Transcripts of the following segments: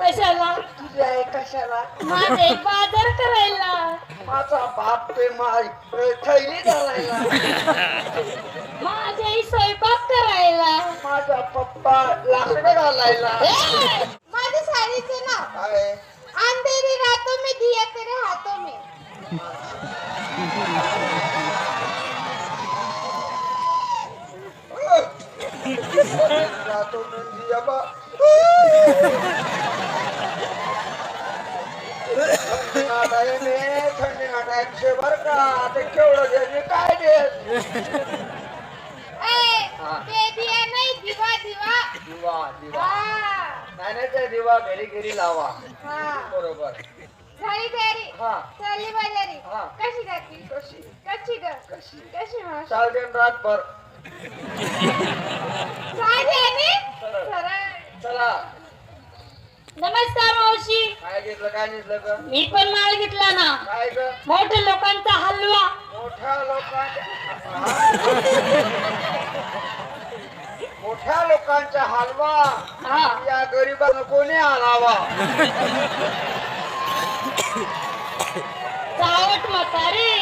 कशाला? तुझी आहे कशाला? माझे बाजार करायला. माझा बाप ते माय थैली घालायला. माझे स्वयंपाक करायला. माझा पप्पा लाकडं घालायला. माझ्या साडीचं नाव काय अंधेरी रातो में दिया तेरे हाथों में. रातो में दिया बा. थंडी ने थंडी नाटायचे बर का ते केवढं द्यायचे काय देत हा. दिवा दिवा दिवा दिवा हा नाही नाही ते दिवा घरी घरी लावा हा बरोबर झाली तयारी हा चालली बाजारी हा. कशी जाती कशी कशी ग कशी कशी मावशी चालते रातभर साधी आणि सरळ. चला. नमस्कार मावशी. काय घेतलं काय घेतलं ग? मी पण माल घेतला ना. काय ग? मोठ्या लोकांचा हलवा. मोठ्या लोकांच्या मोठ्या लोकांचा हलवा? हा. या गरीबाला कोणी आणावा? चावट म्हातारे.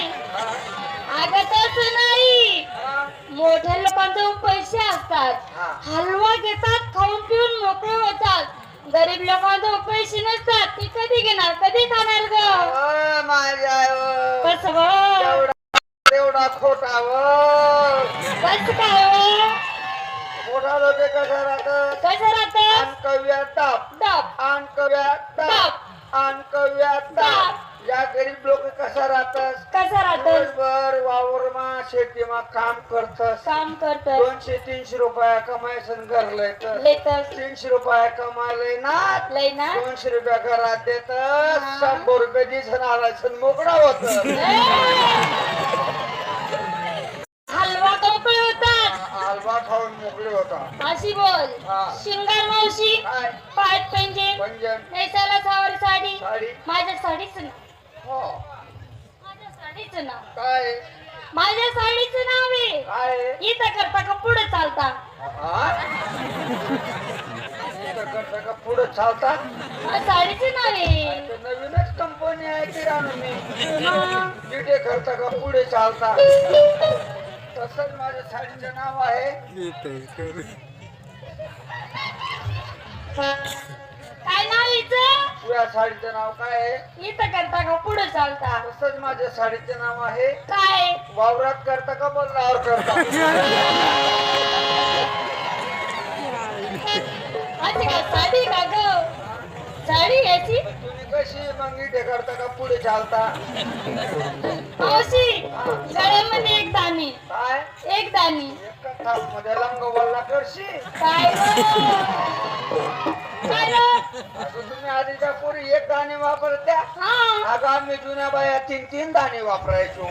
अगं तसं नाही हा? मोठ्या लोकांजवळ पैसे असतात. हलवा घेतात खाऊन पिऊन मोकळे होतात. गरीब लोकांजवळ पैसे नसतात. ते कधी घेणार? कधी खाणार ग? माझ्या तेवढा खोटा व कस काय व? मोठा लोक कसं राहत कसं ताप. ताप. ताप. या गरीब लोक कसा राहतात? शेतीमा काम करतस काम करत. दोनशे तीनशे रुपया कमायचं घर लयत लेतस. तीनशे रुपया कमायलंय ना? लय ना? दोनशे रुपया घरात देत. शंभर रुपये दिसन आलायचं मोकळा होत. हलवा होतात हलवा खाऊन मोकळे होता. अशी बोल. हा. शिंगार मावशी. काय? पाठ पेंजे. पंजन नेसाला सावरी साडी. साडी. माझ्या साडीचं नाव. हो. माझ्या साडीचं नाव. काय? माझ्या साडीचं नाव आहे. काय? इथं करता का पुढे चालता? इथं करता का पुढे चालतात हा, साडीचं नाव आहे. ते नवीनच कंपनी आहे की राहणं मी. तिथे करता का पुढे चालता? तसंच माझ्या साडीचं नाव आहे. तुझ्या साडीचं नाव काय आहे? इथं करता का? पुढे चालता. तसंच माझ्या साडीचे नाव आहे. काय? वावरात करता का बदलावर करता? अशी का साडी का ग? साडी याची तुम्ही कशी मग इथे करता का पुढे चालता? मावशी गळ्यामध्ये एक दाणी. काय? एक दाणी. एका थापमध्ये लंग वल्ला करशी. काय ग? तुम्ही आधीच्या पोरी एक दाणे वापरत्या? हा. अगं आम्ही जुन्या बाया तीन तीन दाणे वापरायचो.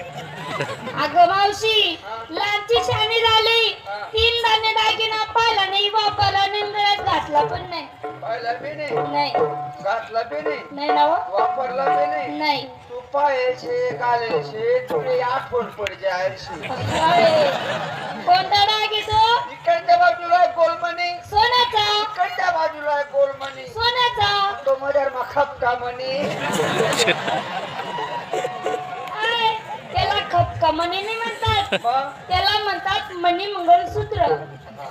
अगं मावशी लहानची शाणी झाली. तीन दाणे दागिना पाहिला नाही वापरला नाही गळ्यात घातला पण नाही. पाहिला बी नाही. नाही. घातला बी नाही. नाही ना हो? वापरला बी नाही. नाही. तू पायाचे गालेचे तुझे आठवण पडते आयशी अरे, मखापका म्हणे? त्याला खपका मणी नाही म्हणतात. त्याला म्हणतात मणी मंगळसूत्र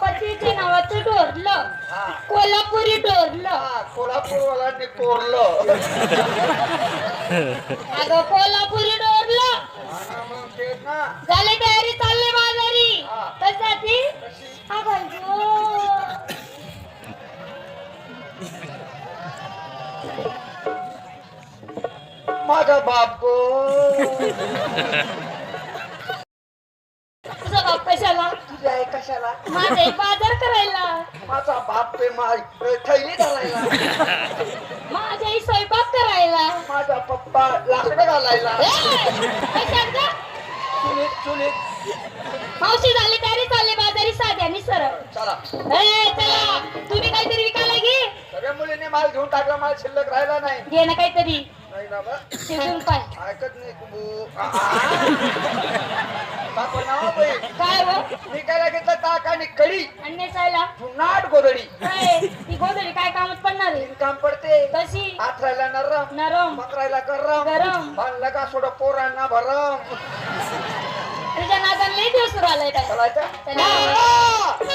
पतीच्या नावाचं डोरलं. हा. कोल्हापुरी डोरलं. हा कोल्हापूरवाल्यांनी कोरलं. अगं कोल्हापुरी डोरलं. झाली तयारी चालली बाजारी. हा. कशाची? कशी? अगं माझा बाप तुझा बाप कशाला? तुझी आहे कशाला? माझे बाजार करायला. माझा बाप ते माय थैली घालायला. माझी आई स्वयंपाक करायला. माझा पप्पा लाकडं घालायला. ए, कशात गं? चुलीत चुलीत मावशी झाली तयारी चालली बाजारी साधी आणि सरळ? चला. ए, चला. तुम्ही काहीतरी विकायला घे सगळ्या मुलींनी माल घेऊन टाकला माल शिल्लक राहिला नाही. घे ना काहीतरी. नाही ना बा शिजून पाय ऐकत नाही नाव बाई. काय हो? मी काय घेतलं ताक आणि कडी. आणि नेसायला नाट गोदडी काय? ती गोदडी काय कामात पडणार आहे? काम पडते. कशी? आथरायला नरम. नरम. पकरायला गरम. गरम. बांधलं का सोड पोरांना भरम. तुझ्या नादान लई दिवस सुरू आलाय काय चलायचं चला.